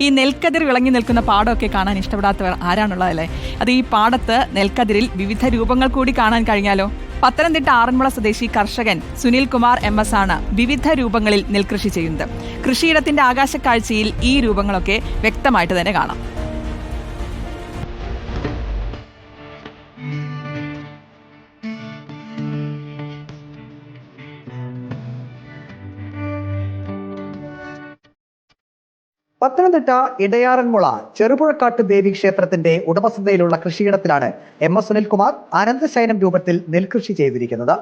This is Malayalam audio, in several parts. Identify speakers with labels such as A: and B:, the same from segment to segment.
A: ഈ നെൽക്കതിർ വിളങ്ങി നിൽക്കുന്ന പാടമൊക്കെ കാണാൻ ഇഷ്ടപ്പെടാത്തവർ ആരാണുള്ളതല്ലേ? അത് ഈ പാടത്ത് നെൽക്കതിരിൽ വിവിധ രൂപങ്ങൾ കൂടി കാണാൻ കഴിഞ്ഞാലോ? പത്തനംതിട്ട ആറന്മുള സ്വദേശി കർഷകൻ സുനിൽ കുമാർ എം എസ് ആണ് വിവിധ രൂപങ്ങളിൽ നെൽകൃഷി ചെയ്യുന്നത്. കൃഷിയിടത്തിന്റെ ആകാശക്കാഴ്ചയിൽ ഈ രൂപങ്ങളൊക്കെ വ്യക്തമായിട്ട് തന്നെ കാണാം.
B: പത്തനംതിട്ട ഇടയാറന്മുള ചെറുപുഴക്കാട്ട് ദേവി ക്ഷേത്രത്തിന്റെ ഉടമസ്ഥതയിലുള്ള കൃഷിയിടത്തിലാണ് എം എസ് സുനിൽകുമാർ അനന്തശയനം രൂപത്തിൽ നെൽകൃഷി ചെയ്തിരിക്കുന്നത്.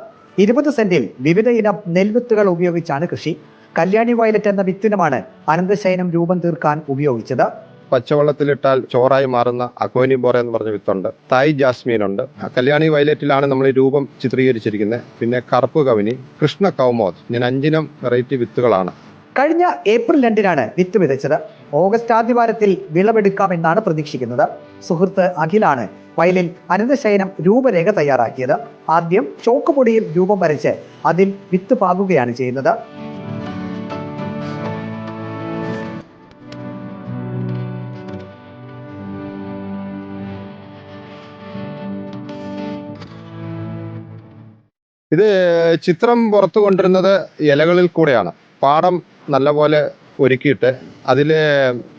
B: ഇരുപത് സെന്റിൽ വിവിധ ഇനം നെൽവിത്തുകൾ ഉപയോഗിച്ചാണ് കൃഷി. കല്യാണി വയലറ്റ് എന്ന വിത്തിനമാണ് അനന്തശയനം രൂപം തീർക്കാൻ ഉപയോഗിച്ചത്.
C: പച്ചവെള്ളത്തിലിട്ടാൽ ചോറായി മാറുന്ന അക്വനി ബോറ എന്ന് പറഞ്ഞ വിത്തുണ്ട്. തായ് ജാസ്മീൻ ഉണ്ട് കല്യാണി വയലറ്റിലാണ് നമ്മൾ ഈ രൂപം ചിത്രീകരിച്ചിരിക്കുന്നത്. പിന്നെ കറുപ്പ് കവിനി കൃഷ്ണ കൗമോദ് ഇങ്ങനെ അഞ്ചിനം വെറൈറ്റി വിത്തുകളാണ്.
B: കഴിഞ്ഞ ഏപ്രിൽ രണ്ടിനാണ് വിത്ത് വിതച്ചത്. ഓഗസ്റ്റ് ആദ്യവാരത്തിൽ വിളവെടുക്കാമെന്നാണ് പ്രതീക്ഷിക്കുന്നത്. സുഹൃത്ത് അഖിലാണ് വയലിൽ അനന്തശയനം രൂപരേഖ തയ്യാറാക്കിയത്. ആദ്യം ചോക്ക് പൊടിയിൽ രൂപം വരച്ച് അതിൽ വിത്ത് പാകുകയാണ് ചെയ്യുന്നത്.
C: ഇത് ചിത്രം പുറത്തു കൊണ്ടിരുന്നത് ഇലകളിൽ കൂടെയാണ്. പാടം നല്ലപോലെ ഒരുക്കിയിട്ട് അതിൽ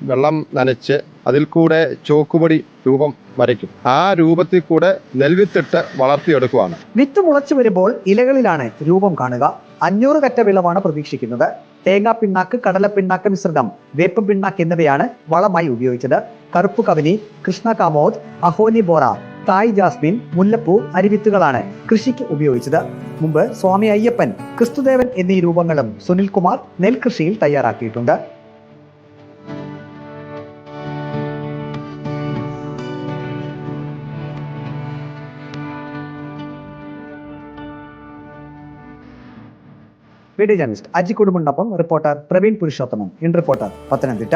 C: വെള്ളം നനച്ച് അതിൽ കൂടെ ചോക്കുപൊടി രൂപം വരയ്ക്കും. ആ രൂപത്തിൽ കൂടെ നെൽവിത്തിട്ട് വളർത്തിയെടുക്കുവാണ്.
B: വിത്ത് മുളച്ചു വരുമ്പോൾ ഇലകളിലാണ് രൂപം കാണുക. അഞ്ഞൂറ് കറ്റ വിളവാണ് പ്രതീക്ഷിക്കുന്നത്. തേങ്ങാ പിണ്ണാക്ക് കടല പിണ്ണാക്ക് മിശ്രിതം വേപ്പ് പിണ്ണാക്ക് എന്നിവയാണ് വളമായി ഉപയോഗിച്ചത്. കറുപ്പ് കവിനി കൃഷ്ണ കാമോദ് അഹോനി ബോറ തായ് ജാസ്മിൻ മുല്ലപ്പൂ അരിവിത്തുകളാണ് കൃഷിക്ക് ഉപയോഗിച്ചത്. മുമ്പ് സ്വാമി അയ്യപ്പൻ ക്രിസ്തുദേവൻ എന്നീ രൂപങ്ങളും സുനിൽകുമാർ നെൽകൃഷിയിൽ തയ്യാറാക്കിയിട്ടുണ്ട്. Video journalist Aji കുടുംബിനൊപ്പം reporter Praveen Purushothaman in reporter Pathanamthitta.